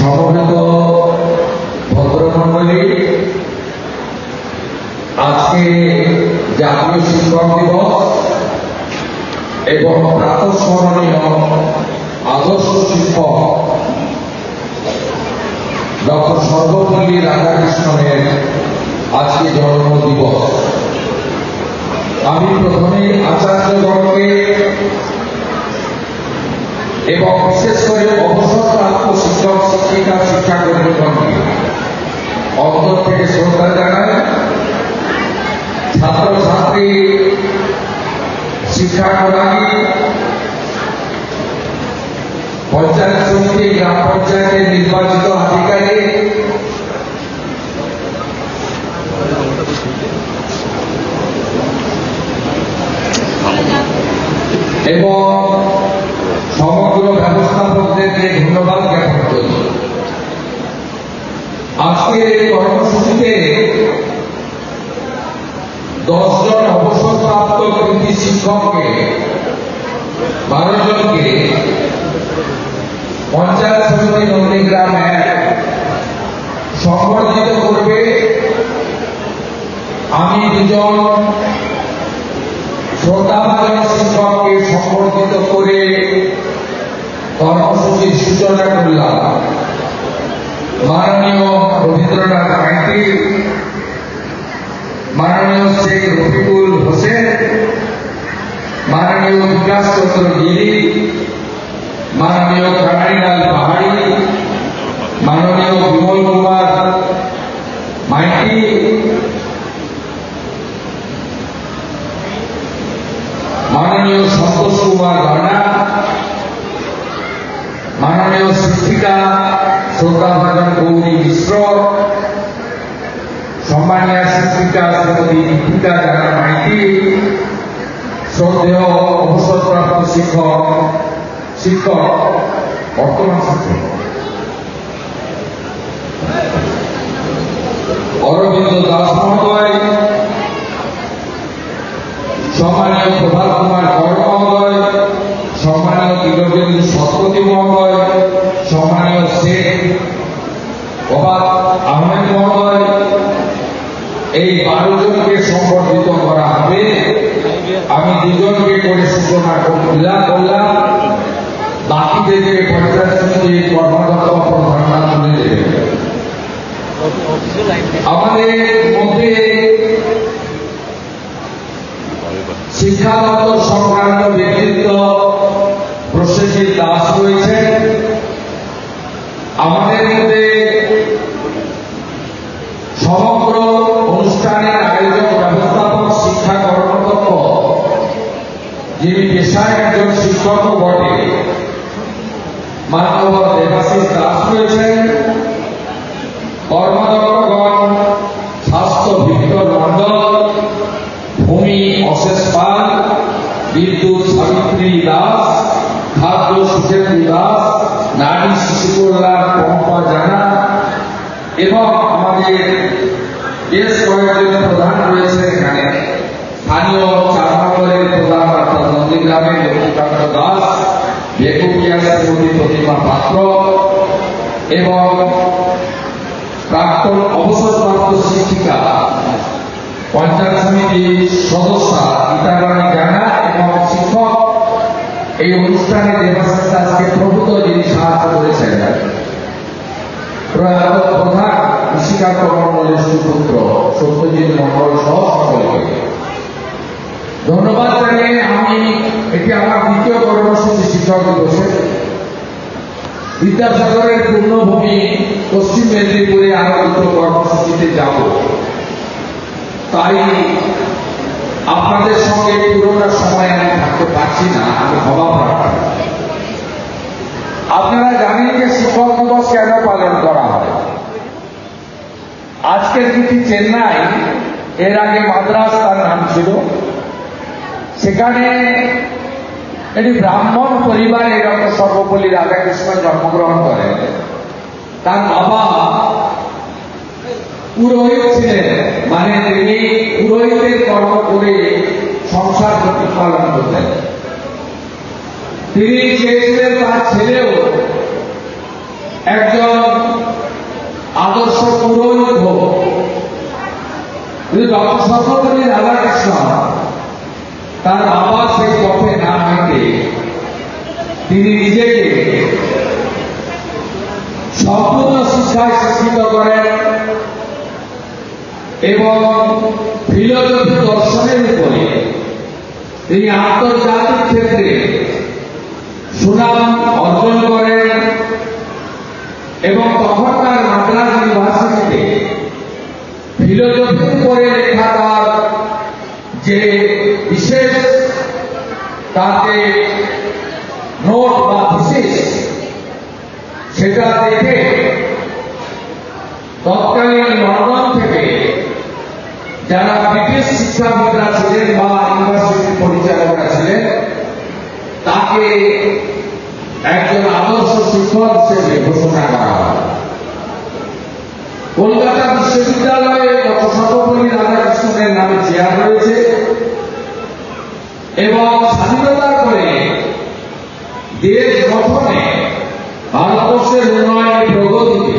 সমবেত ভদ্রমণ্ডলী, আজকে জাতীয় শিক্ষক দিবস এবং প্রাতঃস্মরণীয় আদর্শ শিক্ষক ডক্টর সর্বপল্লী রাধাকৃষ্ণনের আজকে জন্ম দিবস। আমি প্রথমে আচার্যগণকে এবং বিশেষ করে অবসরপ্রাপ্ত শিক্ষক শিক্ষিকা শিক্ষাকর্মীগণকে অন্তর থেকে শ্রদ্ধা জানাই ছাত্রছাত্রী শিক্ষাকর্মী পঞ্চায়েত সমিতি গ্রাম পঞ্চায়েতের নির্বাচিত আধিকারিক এবং সমগ্র ব্যবস্থাপকদেরকে ধন্যবাদ জ্ঞাপন করি আজকের এই কর্মসূচিতে দশজন অবসরপ্রাপ্ত কৃতি শিক্ষককে বারো পঞ্চায়েত সমিতি নন্দীগ্রাম এক সংবর্ধিত করবে। আমি দুজন শ্রদ্ধাভাজন শিক্ষককে সম্বর্ধিত করে কর্মসূচির সূচনা করলাম। মাননীয় রবীন্দ্রনাথ মাইতি মাননীয় শেখ রফিকুল হোসেন মাননীয় বিকাশ চন্দ্র গিরি মাননীয় কানাইলাল পাহাড়ি, মাননীয় বিমল কুমার মাইতি, মাননীয় সন্তোষ কুমার রানা মাননীয় শিক্ষিকা শ্রদ্ধাভাজন গৌরী মিশ্র, সম্মানীয় শিক্ষিকা শ্রীমতী দীপিকা জানা মাইতি শ্রদ্ধেয় অবসরপ্রাপ্ত শিক্ষক শিক্ষক, বর্তমান শিক্ষক অরবিন্দ দাস মহোদয়, সম্মানীয় প্রভাত কুমার কর মহোদয়, সম্মানীয় দীনবন্ধু শতপথী মহোদয়, সম্মানীয় শেখ প্রভাত আহমেদ মহোদয় এই বারো জনকে সম্বর্ধিত করা হবে। আমি দুজনকে করে সূচনা করলাম করলাম। বাকিদেরকে পঞ্চায়েত সমিতির কর্মদক্ষ প্রধানরা তুলে দেবেন আমাদের মধ্যে শিক্ষাগত সংক্রান্ত ব্যক্তিত্ব প্রসেসির দাস রয়েছেন আমাদের মধ্যে সমগ্র অনুষ্ঠানের আয়োজক ব্যবস্থাপক শিক্ষা কর্মদক্ষ যিনি পেশায় একজন শিক্ষক বটে মানব দেবাশিস দাস রয়েছেন কর্মদক্ষগণ স্বাস্থ্য ভিক্টর মণ্ডল ভূমি অশেষ পাল বিদ্যুৎ সাবিত্রী দাস খাদ্য সুখেন্দু দাস নারী শিশু কল্যাণ পম্পা জানা এবং আমাদের বেশ কয়েকজন প্রধান রয়েছে এখানে। স্থানীয় চার প্রধান অর্থাৎ নন্দীগ্রামের লক্ষ্মীকান্ত দাস বেকুপিয়া শ্রীমতী প্রতিমা পাত্র এবং প্রাক্তন অবসরপ্রাপ্ত শিক্ষিকা, পঞ্চায়েত সমিতির সদস্যা গীতারানী জানা এবং শিক্ষক। এই অনুষ্ঠানে দেবাশিস দাসকে প্রভূত যিনি সাহায্য করেছেন প্রধান কৃষিকান্ত মন্ডলের সুপুত্র সত্যজিৎ মন্ডল সহ সকলকে ধন্যবাদ জানিয়ে আমি এটি আমার দ্বিতীয় কর্মসূচি শিক্ষক দিবসে বিদ্যাসাগরের পূর্ণভূমি পশ্চিম মেদিনীপুরে আরও দুটো কর্মসূচিতে যাব তাই আপনাদের সঙ্গে পুরোটা সময় আমি থাকতে পারছি না আমি প্রার্থী আপনারা জানেন যে শিক্ষক দিবস কেন পালন করা হয় আজকের তিথি চেন্নাই, এর আগে মাদ্রাস তার নাম ছিল। সেখানে একটি ব্রাহ্মণ পরিবারে ডক্টর সর্বপল্লী রাধাকৃষ্ণ জন্মগ্রহণ করেন তার বাবা পুরোহিত ছিলেন মানে তিনি পুরোহিতের কর্ম করে সংসার প্রতিপালন করতেন। তিনি চেয়েছিলেন তার ছেলেও একজন আদর্শ পুরোহিত হোক কিন্তু রাধাকৃষ্ণ তার বাবা সেই পথে না হাঁটে, তিনি নিজেকে সম্পূর্ণ শিক্ষায় শিক্ষিত করেন এবং ফিলোজফি দর্শনের উপরে তিনি আন্তর্জাতিক ক্ষেত্রে সুনাম অর্জন করেন এবং তখনকার মাদ্রাস ইউনিভার্সিটিতে ফিলোজফির উপরে লেখা তার যে বিশেষ তাকে নোট বা বিশেষ, সেটা দেখে তৎকালীন লন্ডন থেকে যারা ব্রিটিশ শিক্ষাবিদরা ছিলেন বা ইউনিভার্সিটির পরিচালকরা ছিলেন, তাকে একজন আদর্শ শিক্ষক হিসেবে ঘোষণা করা হয় কলকাতা বিশ্ববিদ্যালয়ে ডক্টর সর্বপল্লী রাধাকৃষ্ণনের নামে চেয়ার রয়েছে এবং স্বাধীনতার পরে দেশ গঠনে ভারতবর্ষের উন্নয়নের প্রগতিতে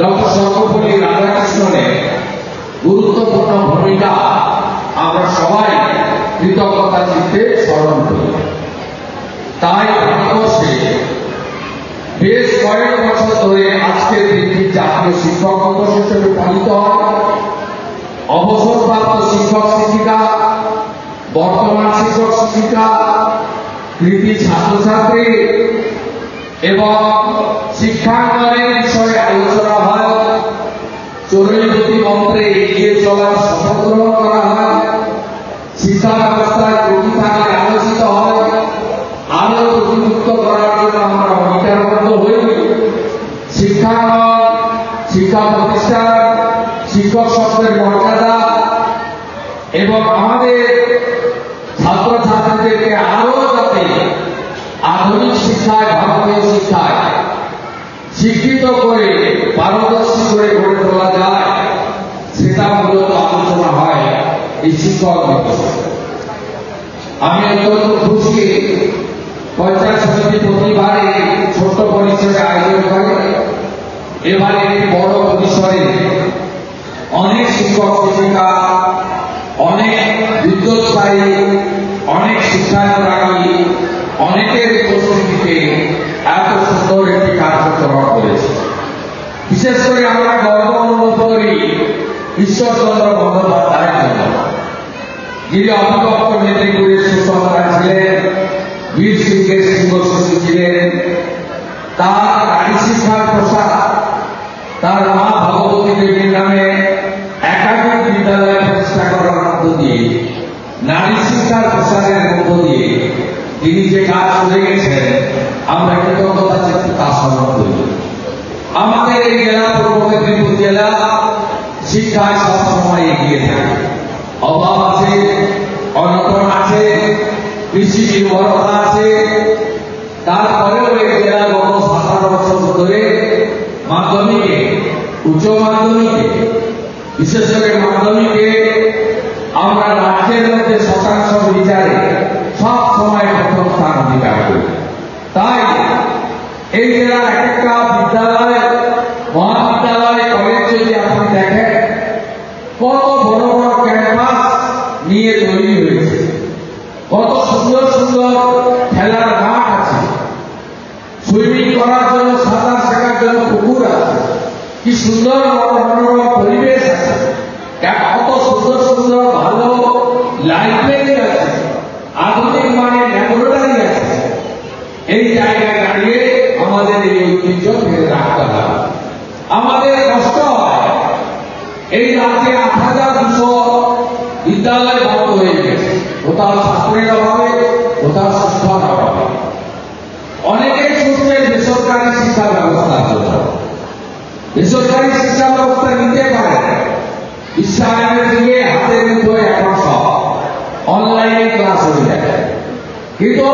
ডক্টর সর্বপল্লী রাধাকৃষ্ণনের গুরুত্বপূর্ণ ভূমিকা আমরা সবাই কৃতজ্ঞতা চিত্তে স্মরণ করি তাই ভারতবর্ষে বেশ কয়েক বছর ধরে আজকের দিনটি জাতীয় শিক্ষক দিবস হিসেবে পালিত অবসরপ্রাপ্ত শিক্ষক শিক্ষিকা, বর্তমান শিক্ষক শিক্ষিকা, কৃতি ছাত্রছাত্রী এবং শিক্ষাঙ্গনের বিষয়ে আলোচনা হয়। চরৈবতী মন্ত্রে এগিয়ে চলার শপথ গ্রহণ করা হয়। শিক্ষা ব্যবস্থায় ত্রুটি থাকলে আলোচিত হয় আরও ত্রুটিমুক্ত করার জন্য আমরা অঙ্গীকারবদ্ধ হই শিক্ষাঙ্গন শিক্ষা প্রতিষ্ঠান শিক্ষক শব্দের মর্যাদা এবং আমাদের ছাত্রছাত্রীদেরকে আরও যাতে আধুনিক শিক্ষায় ভারতীয় শিক্ষায় শিক্ষিত করে পারদর্শী করে গড়ে তোলা যায় সেটা মূলত আলোচনা হয় এই শিক্ষক আমি অত্যন্ত খুশি। পঞ্চায়েত সমিতি প্রতিবারে ছোট আয়োজন করে। এবারে বড় পরিসরে অনেক শিক্ষক শিক্ষিকা, অনেক বিদ্যুৎসাহী অনেক অনেকের এত সুন্দর একটি কার্যক্রম করেছে। বিশেষ করে আমরা গর্ব অনুভব করি ঈশ্বরচন্দ্র বন্দ্যোপাধ্যায়ের জন্য যিনি অবিভক্ত মেদিনীপুরের সুসন্তান ছিলেন বীর সিংহের সিংহশী ছিলেন। তার নারী শিক্ষার প্রসার তার মা ভগবতী দেবীর নামে একাধিক বিদ্যালয় প্রতিষ্ঠা করার মধ্য দিয়ে, নারী শিক্ষার প্রসারের মধ্য দিয়ে তিনি যে কাজ করে গেছেন, আমরা কৃতজ্ঞতা চিত্তে তা স্মরণ করি। আমাদের এই জেলা পূর্ব মেদিনীপুর জেলা শিক্ষায় সবসময় এগিয়ে থাকে। অভাব নির্ভরতা আছে তারপরেও এই জেলা গত সাতান্ন বছর ধরে মাধ্যমিকে, উচ্চ মাধ্যমিকে বিশেষ করে মাধ্যমিকে আমরা রাজ্যের মধ্যে শতাংশ বিচারে সব সময় প্রথম স্থান অধিকার করি। তাই এই জেলার এক একটা বিদ্যালয় মহাবিদ্যালয় কলেজ যদি আপনি দেখেন কত বড় বড় ক্যাম্পাস নিয়ে তৈরি হয়েছে কত সুন্দর সুন্দর খেলার মাঠ আছে। সুইমিং করার জন্য সাঁতার শেখার জন্য পুকুর আছে। কি সুন্দর মনোরম পরিবেশ আছে। কত সুন্দর সুন্দর ভালো লাইব্রেরি আছে। আধুনিক মানের ল্যাবরেটরি আছে। এই জায়গায় দাঁড়িয়ে আমাদের এই ঐতিহ্য ধরে রাখতে হবে। আমাদের কষ্ট হয়। এই রাজ্যে আট হাজার দুশো বিদ্যালয় বন্ধ হয়ে গেছে। কোথাও ছাত্রের অভাবে কোথাও শিক্ষার অভাবে অনেকেই ছুটছে বেসরকারি শিক্ষা ব্যবস্থার জন্য বেসরকারি শিক্ষা ব্যবস্থা নিতে পারে। বিশ্বায়নের দিকে হাতের মুঠোয় এখন সব অনলাইনে ক্লাস হয়ে যায়। কিন্তু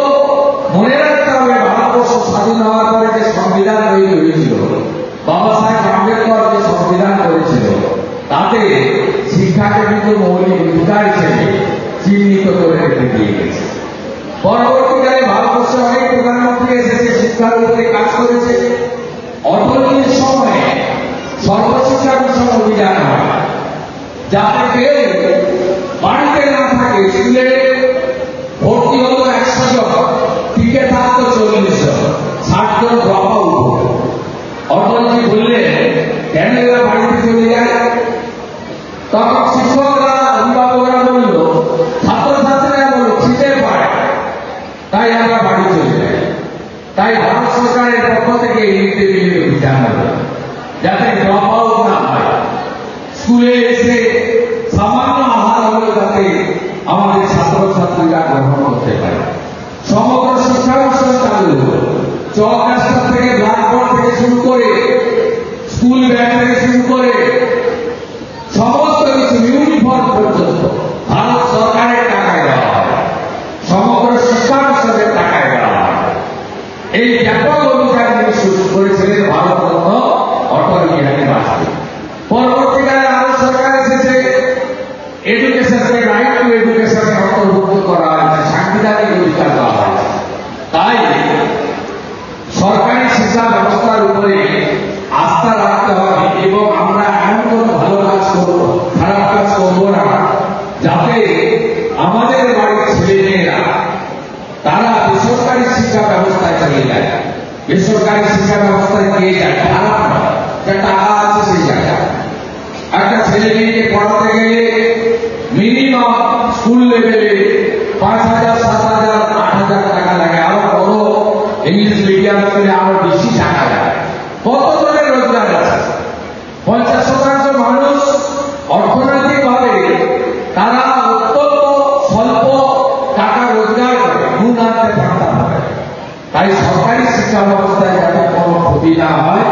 মনে রাখতে হবে, ভারতবর্ষ স্বাধীন হওয়ার পরে যে সংবিধান তৈরি হয়েছিল, বাবা সাহেব আম্বেদকর যে সংবিধান করেছিল, তাতে শিক্ষাকে কিন্তু মৌলিক অধিকার হিসেবে চিহ্নিত করে রেখে দিয়ে গেছে। অনেক প্রধানমন্ত্রী এসেছে, শিক্ষার উপরে কাজ করেছে। অটলজির সময়ে সর্বশিক্ষা মিশন অভিযান হয়। যাতে বাড়িতে না থাকে, স্কুলে August বেসরকারি শিক্ষা ব্যবস্থায় গিয়ে যায় নয় যে টাকা আছে সেই জায়গায় একটা ছেলে মেয়েকে পড়াতে গেলে মিনিমাম স্কুল লেভেলে পাঁচ হাজার, সাত হাজার, আট হাজার টাকা লাগে। আরও বড় ইংলিশ মিডিয়াম স্কুলে আরও বেশি টাকা লাগে। কত জনের রোজগার আছে? পঞ্চাশ শতাংশ মানুষ অর্থনৈতিক ভাবে তারা অত্যন্ত স্বল্প টাকা রোজগার করে নুন আনতে পারতাম তাই সরকারি শিক্ষা ক্ষতি না হয়,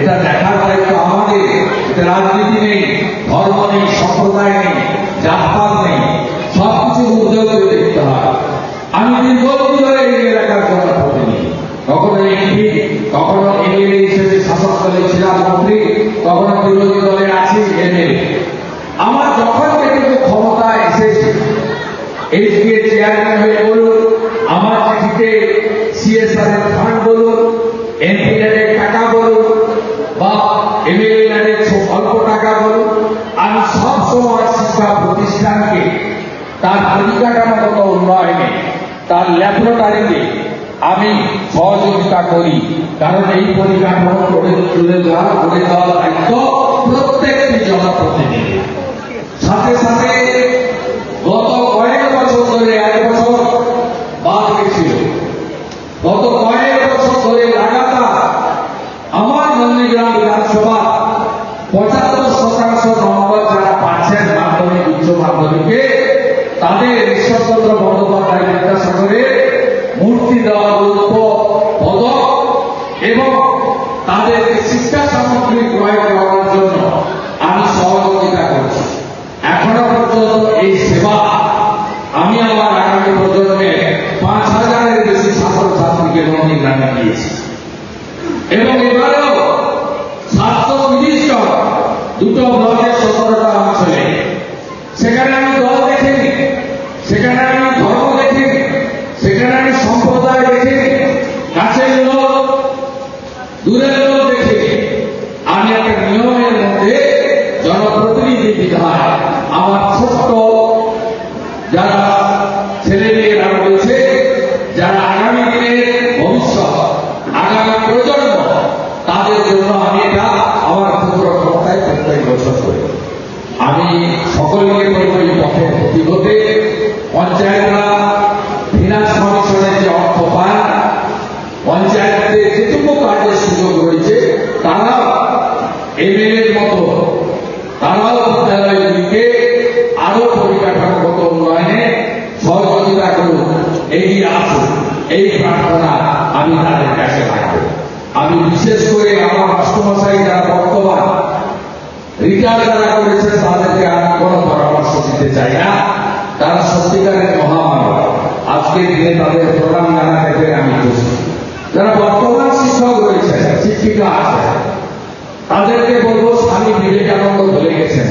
এটা দেখার দায়িত্ব আমাদের। এতে রাজনীতি নেই, ধর্ম নেই, সম্প্রদায় নেই, জাতপাত নেই। সবকিছু উদ্যোগ দেখতে হয়। আমি দীর্ঘদিন ধরে এই এলাকার জনপ্রতিনিধি কখনো এমপি, কখনো এমএলএ হিসেবে শাসক দলে ছিলাম মন্ত্রী, কখনো বিরোধী দলে আছি এমএলএ। আমার যখন থেকে ক্ষমতায় এসেছে এইচকে চেয়ারম্যান হয়ে বলুন, আমার চিঠিতে সিএসআর এর ফান্ড বলুন, এমপি টাকা বলুন বা এমএলএ অল্প টাকা বলুন আমি সব সময় শিক্ষা প্রতিষ্ঠানকে তার পরিকাঠামোগত উন্নয়নে তার ল্যাবরেটরিতে আমি সহযোগিতা করি, কারণ এই পরিকাঠামো করে তুলে দেওয়া করে দেওয়ার দায়িত্ব প্রত্যেকটি জনপ্রতিনিধি সাথে সাথে গত কয়েক বছর ধরে এক বছর বাদ গেছিল গত কয়েক বছর ধরে লাগাতার আমার নন্দীগ্রাম বিধানসভা পঁচাত্তর শতাংশ নম্বর যারা পাচ্ছেন মাধ্যমিক উচ্চ মাধ্যমিকে তাদের ঈশ্বরচন্দ্র বন্দ্যোপাধ্যায় বিদ্যাসাগরের মূর্তি দেওয়া রূপ পদক এবং তাদেরকে শিক্ষা সামগ্রী ক্রয় করার জন্য আমি সহযোগিতা করছি এখনও পর্যন্ত এই সেবা আমি আমার আগামী প্রজন্মে পাঁচ হাজারের বেশি ছাত্রছাত্রীকে নন্দীগ্রামে দিয়েছি এবং এবারেও সাতশো তিরিশ জন দুটো ব্লকের সতেরোটা অঞ্চলে সেখানে আমি দল দেখিনি সেখানে আমি ধর্ম দেখিনি সেখানে আমি সম্প্রদায় দেখিনি কাছের লোক দূরের লোক দেখিনি আমি একটা নিয়মের মধ্যে জনপ্রতিনিধি বিধায় আমার ছোট্ট যারা ছেলে মেয়েরা রয়েছে যারা আগামী দিনের ভবিষ্যৎ আগামী প্রজন্ম তাদের জন্য আমি এটা আমার ক্ষুদ্র ক্ষমতায় প্রত্যেক বছর করি আমি সকলকে বলব এই পথে ভর্তি হতে পঞ্চায়েতরা ফিনান্স কমিশনের যে অর্থ পায় পঞ্চায়েতের যেটুকু কাজের সুযোগ রয়েছে তারাও এমএলএর মতো তারাও বিদ্যালয়গুলিকে আরও পরিকাঠামোগত উন্নয়নে সহযোগিতা করুন এগিয়ে আসুন এই প্রার্থনা আমি তাদের কাছে রাখব। আমি বিশেষ করে আমার রাষ্ট্রমশাই যারা বর্তমান রিটায়ার যারা করেছেন, তাদেরকে আমি কোনো পরামর্শ দিতে চাই না। তারা সত্যিকারের মহামানব। আজকের দিনে তাদের প্রণাম জানাতে পেরে আমি খুশি। যারা বর্তমান শিক্ষক রয়েছেন, শিক্ষিকা আছেন, তাদেরকে বলব, স্বামী বিবেকানন্দ বলে গেছেন।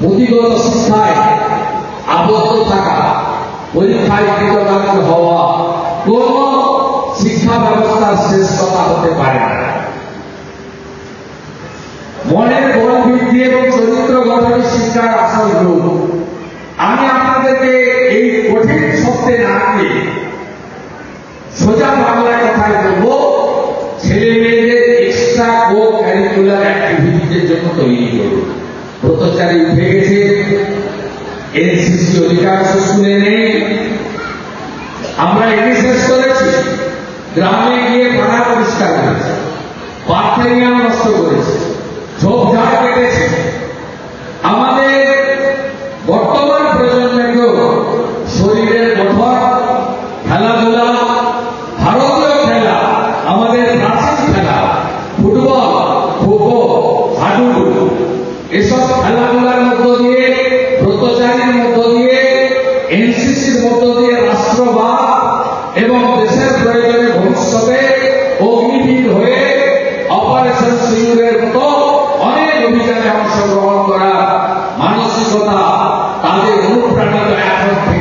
পুঁথিগত শিক্ষায় আবদ্ধ থাকা, পরীক্ষায় কৃতকার্য হওয়া কোন শিক্ষা ব্যবস্থার শ্রেষ্ঠতা হতে পারে না। মনের বল ভিত্তিক বুদ্ধি এবং চরিত্র গঠনের শিক্ষার আসল রূপ। আমি আপনাদেরকে এই কঠিন শব্দে না দিয়ে সোজা বাংলায় কথায় বলব? ছেলে মেয়েদের এক্সট্রা কো ক্যারিকুলার অ্যাক্টিভিটিদের জন্য তৈরি করুন। ব্রতচারী উঠে গেছে। এনসিসি অধিকাংশ শুনে নেই। আমরা এটি শেষ করেছি গ্রামে গিয়ে পাড়া পরিষ্কার করেছি পার্থেনিয়াম নষ্ট করেছে।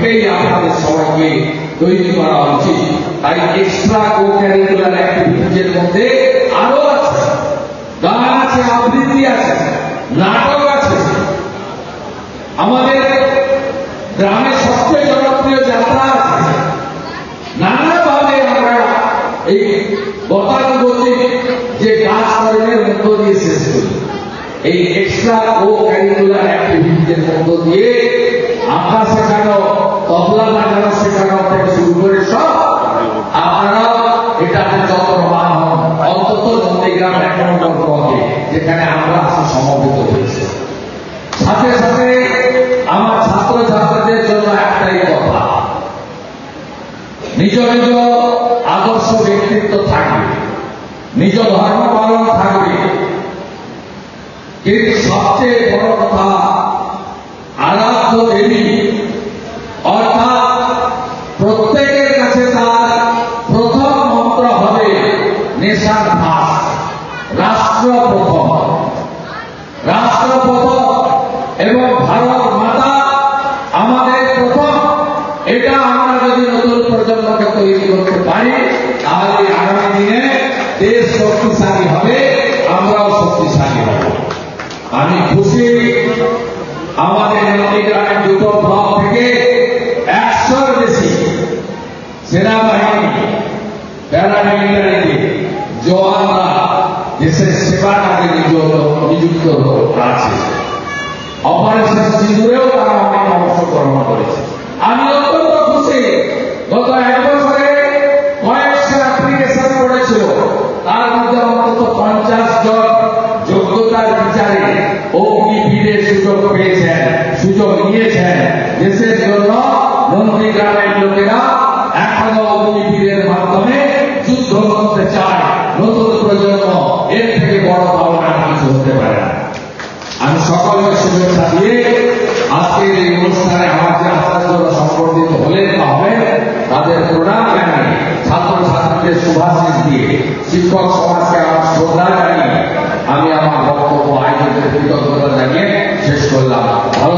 থেকেই আপনাদের সবাইকে তৈরি করা উচিত। তাই এক্সট্রা কো ক্যারিকুলার অ্যাক্টিভিটিজের মধ্যে আরও আছে। গান আছে, আবৃত্তি আছে, নাটক আছে। আমাদের গ্রামের সবচেয়ে জনপ্রিয় যাত্রা আছে। নানাভাবে আমরা এই গতানুগতিক যে কাজকর্মের মধ্য দিয়ে শেষ করি। এই এক্সট্রা ও ক্যারিকুলার অ্যাক্টিভিটির মধ্য দিয়ে আঁকা শেখানো নিজ নিজ আদর্শ ব্যক্তিত্ব থাকবে নিজ পালন থাকবে। সবচেয়ে বড় কথা আরাধ্য দেবী অর্থাৎ প্রত্যেকের কাছে তার প্রথম মন্ত্র হবে নেশার ভাস রাষ্ট্র প্রথম রাষ্ট্র প্রথম এবং ভারত মাতা আমাদের প্রথম এটা আমরা যদি নতুন প্রজন্মকে তৈরি করতে পারি তাহলে আগামী দিনে দেশ শক্তিশালী হবে আমরাও শক্তিশালী হব আমি খুশি আমাদের নদীগ্রামের দুটো ব্লক থেকে একশোর বেশি সেনাবাহিনী, প্যারামিলিটারিতে জওয়ানরা দেশের সেবা নিযুক্ত আছে। অপারেশন সিঁদুরেও তারা অনেক অংশগ্রহণ করেছে আমি অত্যন্ত খুশি গত এক বছরে কয়েকশো অ্যাপ্লিকেশন করেছিল তার মধ্যে অন্তত পঞ্চাশ জন যোগ্যতার বিচারে অগ্নিবীরের সুযোগ পেয়েছেন সুযোগ নিয়েছেন দেশের জন্য নন্দীগ্রামের লোকেরা এখনও অগ্নিবীরের মাধ্যমে যুদ্ধ করতে চায় নতুন প্রজন্ম এর থেকে বড় পাওনা আর কিছু হতে পারে না আমি সকলকে শুভেচ্ছা দিয়ে আজকের এই অনুষ্ঠানে আমার যে আচার্যরা সম্পর্কিত হলেন বা হবেন তাদের প্রণাম জানিয়ে ছাত্র ছাত্রীদের শুভাশিস দিয়ে শিক্ষক সমাজকে আমার শ্রদ্ধা জানিয়ে আমি আমার বক্তব্য আয়োজকের কৃতজ্ঞতা জানিয়ে শেষ করলাম। ভালো